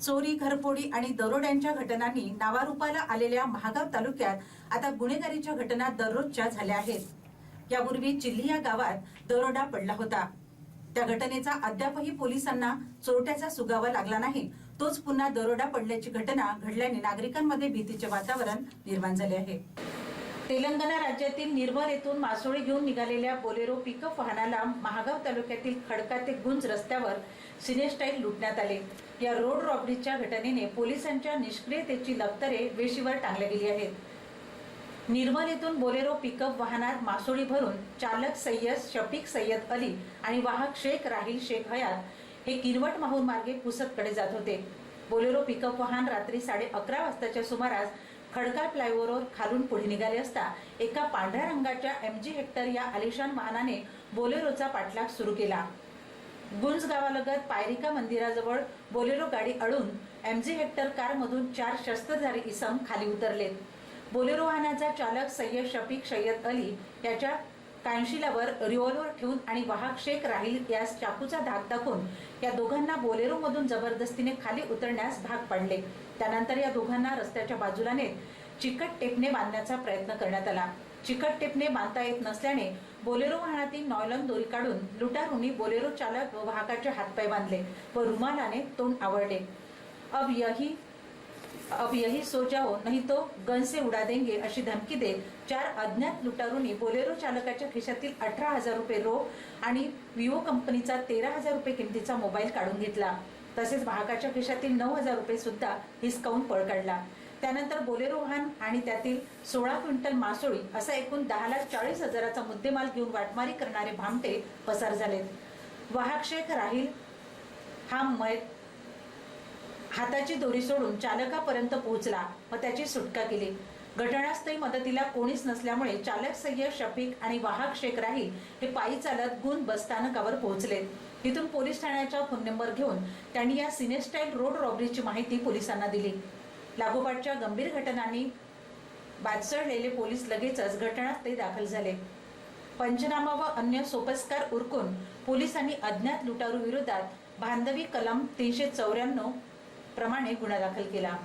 चोरी घरफोडी आणि दरोड्यांच्या घटनांनी नावारूपाला आलेल्या महागाव तालुक्यात आता गुन्हेगारीच्या घटना दररोजच्या झाल्या आहेत. यापूर्वी चिल्ली या गावात दरोडा पडला होता. त्या घटनेचा अद्यापही पोलिसांना चोरट्याचा सुगावा लागला नाही. तोच पुन्हा दरोडा पडल्याची घटना घडल्याने नागरिकांमध्ये भीतीचे वातावरण निर्माण झाले आहे. तेलंगणा राज्यातील निर्मल येथून मासोळी घेऊन निघालेल्या बोलेरो पिकअप वाहनाला महागाव तालुक्यातील खडका ते गुंज रस्त्यावर सिनेस्टाईल लुटण्यात आले. या रोड रॉबरीच्या घटनेने पोलिसांच्या निष्क्रियतेची लक्तरे वेशीवर टांगल्या गेली आहेत. निर्मल येथून बोलेरो पिकअप वाहनात मासोळी भरून चालक सय्यद शफीक सय्यद अली आणि वाहक शेख राहील शेख हयात हे किनवट माहूर मार्गे पुसतकडे जात होते. बोलेरो पिकअप वाहन रात्री साडे अकरा वाजताच्या सुमारास खडका फ्लायओव्हरवर खालून पुढे निघाले असता एका पांढऱ्या रंगाच्या एम जी हेक्टर या आलिशान वाहनाने बोलेरोचा पाठलाग सुरू केला. गुंज गावालगत पायरिका मंदिराजवळ बोलेरो गाडी अडून एम जी हेक्टर कारमधून चार शस्त्रधारी इसम खाली उतरलेत. बोलेरो वाहनाचा चालक सय्यद शफीक सय्यद अली याच्या कानशिलावर रिव्हॉल्व्हर ठेवून आणि वाहक शेख राहील यास चाकूचा धाक दाखवून या दोघांना बोलेरो मधून जबरदस्तीने खाली उतरण्यास भाग पाडले. त्यानंतर या दोघांना रस्त्याच्या बाजूला नेत चिकट टेपने बांधण्याचा प्रयत्न करण्यात आला. चिकट टेपने बांधता येत नसल्याने बोलेरो वाहनातील नॉयलन दोरी काढून लुटारूंनी बोलेरो चालक व वाहकाचे हातपाय बांधले व रुमालाने तोंड आवडले अब यही अब यही सो जाओ हो, नहीं तो गन से उडा देंगे अशी धमकी देत चार अज्ञात लुटारूंनी बोलेरो चालकाच्या खिशातील अठरा हजार रुपये रोख आणि विवो कंपनीचा तेरा हजार रुपये किमतीचा मोबाईल काढून घेतला. तसेच वाहकाच्या खिशातील नऊ हजार रुपये सुद्धा हिसकावून पळ काढला त्यानंतर बोलेरो वाहन आणि त्यातील सोळा क्विंटल मासोळी असा एकूण दहा लाख चाळीस हजाराचा मुद्देमाल घेऊन वाटमारी करणारे भामटे पसार झालेत. वाहक शेख राहील हा मै हाताची दोरी सोडून चालकापर्यंत पोहोचला व त्याची सुटका केली. घटनास्थळी मदतीला कोणीच नसल्यामुळे चालक सय्य शफीक आणि वाहक शेख राही हे पायी चालत गुण बस स्थानकावर पोहोचले. तिथून पोलीस ठाण्याचा फोन नंबर घेऊन त्यांनी या सिनेस्टाईल रोड रॉबरीची माहिती पोलिसांना दिली. लागोपाठच्या गंभीर घटनांनी बादसळलेले पोलीस लगेचच घटनास्थळी दाखल झाले. पंचनामा व अन्य सोपस्कार उरकून पोलिसांनी अज्ञात लुटारू विरोधात बांधवी कलम तीनशे चौऱ्याण्णव प्रमाणे गुन्हा दाखल केला.